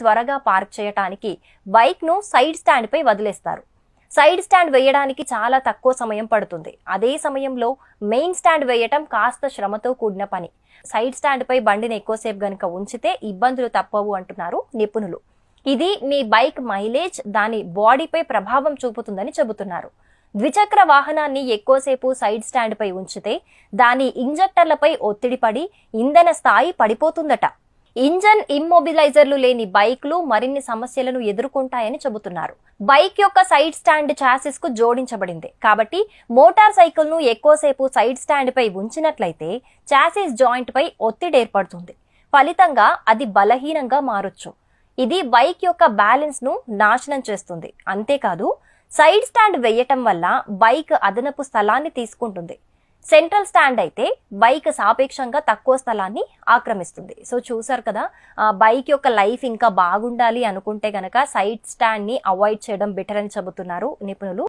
త్వరగా పార్క్ చేయటానికి బైక్ను సైడ్ స్టాండ్పై వదిలేస్తారు. సైడ్ స్టాండ్ వేయడానికి చాలా తక్కువ సమయం పడుతుంది. అదే సమయంలో మెయిన్ స్టాండ్ వేయటం కాస్త శ్రమతో కూడిన పని. సైడ్ స్టాండ్పై బండిని ఎక్కువసేపు గనుక ఉంచితే ఇబ్బందులు తప్పవు అంటున్నారు నిపుణులు. ఇది మీ బైక్ మైలేజ్ దాని బాడీపై ప్రభావం చూపుతుందని చెబుతున్నారు. ద్విచక్ర వాహనాన్ని ఎక్కువసేపు సైడ్ స్టాండ్పై ఉంచితే దాని ఇంజెక్టర్లపై ఒత్తిడి పడి ఇంధన స్థాయి పడిపోతుందట. ఇంజన్ ఇమ్మొబిలైజర్లు లేని బైక్లు మరిన్ని సమస్యలను ఎదుర్కొంటాయని చెబుతున్నారు. బైక్ యొక్క సైడ్ స్టాండ్ చాసిస్కు జోడించబడింది. కాబట్టి మోటార్ సైకిల్ను ఎక్కువసేపు సైడ్ స్టాండ్ పై ఉంచినట్లయితే చాసిస్ జాయింట్ పై ఒత్తిడి ఏర్పడుతుంది. ఫలితంగా అది బలహీనంగా మారొచ్చు. ఇది బైక్ యొక్క బ్యాలెన్స్ను నాశనం చేస్తుంది. అంతేకాదు సైడ్ స్టాండ్ వేయటం వల్ల బైక్ అదనపు స్థలాన్ని తీసుకుంటుంది. సెంట్రల్ స్టాండ్ అయితే బైక్ సాపేక్షంగా తక్కువ స్థలాన్ని ఆక్రమిస్తుంది. సో చూసారు కదా ఆ, బైక్ యొక్క లైఫ్ ఇంకా బాగుండాలి అనుకుంటే గనక సైడ్ స్టాండ్ని అవాయిడ్ చేయడం బెటర్ అని చెబుతున్నారు నిపుణులు.